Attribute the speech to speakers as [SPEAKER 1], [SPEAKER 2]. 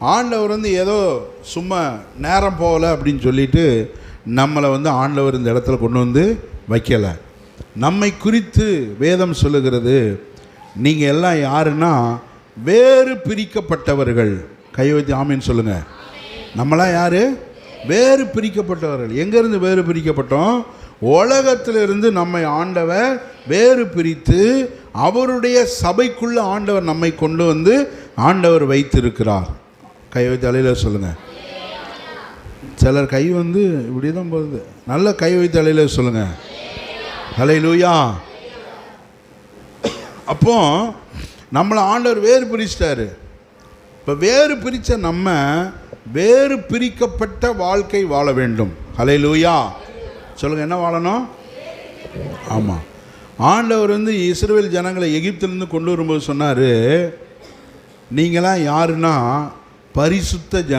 [SPEAKER 1] ஆண்டவர் வந்து ஏதோ சும்மா நேரம் போகலை அப்படின்னு சொல்லிட்டு நம்மளை வந்து ஆண்டவர் இந்த இடத்துல கொண்டு வந்து வைக்கலை. நம்மை குறித்து வேதம் சொல்லுகிறது நீங்கள் எல்லாம் யாருன்னா வேறு பிரிக்கப்பட்டவர்கள். கை வைத்து சொல்லுங்கள் நம்மளாம் யார்? வேறு பிரிக்கப்பட்டவர்கள். எங்கேருந்து வேறு பிரிக்கப்பட்டோம்? உலகத்திலிருந்து நம்மை ஆண்டவர் வேறு பிரித்து அவருடைய சபைக்குள்ள ஆண்டவர் நம்மை கொண்டு வந்து ஆண்டவர் வைத்திருக்கிறார். கை வைத்து அலையில் சொல்லுங்கள் சிலர் கை வந்து இப்படி தான் போகுது. நல்ல கை வைத்து அலையில் சொல்லுங்கள் அலை லூயா அப்போ நம்மளை ஆண்டவர் வேறு பிரிச்சிட்டாரு. இப்போ வேறு பிரித்த நம்ம வேறு பிரிக்கப்பட்ட வாழ்க்கை வாழ வேண்டும். ஹலை லூயா சொல்லுங்கள் என்ன வாழணும்? ஆமாம் ஆண்டவர் வந்து இஸ்ரேல் ஜனங்களை எகிப்திலிருந்து கொண்டு வரும்போது சொன்னார் நீங்களாம் யாருன்னா பரிசுத்த ஜன